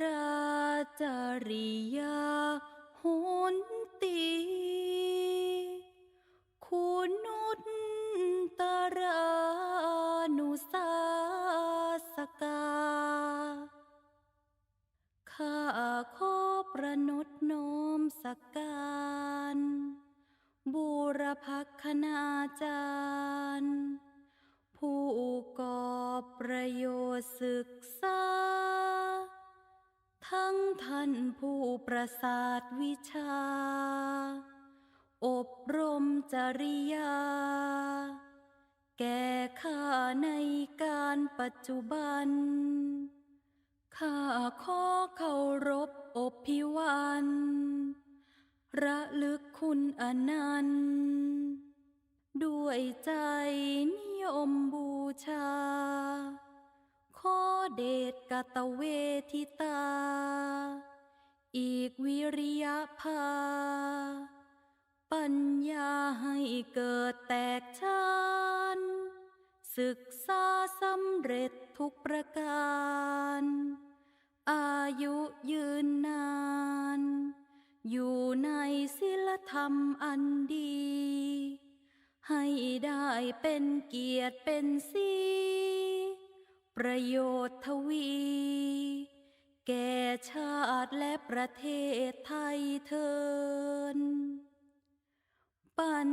ราจริยาโหนตีคุณุตตรานุสาสกา ข้าขอประนตน้อมสักการบูรพักคณาจารย์ ผู้ก่อประโยชน์ศึกษา ผู้ประสาทวิชา อบรมจริยา แก่ข้าในการปัจจุบัน ข้าขอเคารพอบพิวันระลึกคุณอนันต์ด้วยใจนิยมบูชา ขอเดชกตเวทิตา อีกวิริยภา ปัญญาให้เกิดแตกชานศึกษาสำเร็จทุกประการ อายุยืนนาน อยู่ในศิลธรรมอันดี ให้ได้เป็นเกียรติเป็นสีประโยชน์ทวี ชาติและประเทศไทยเทิน ปัญ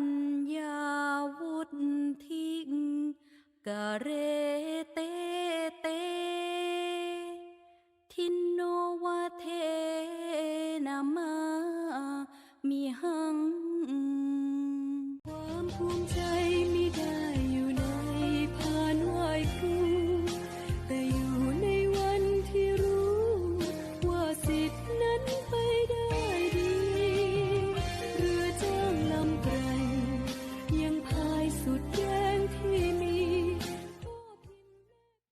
ญาวุฒิงกะเรเตเต ทินโนวะเทนามามีหัง ความภูมิใจ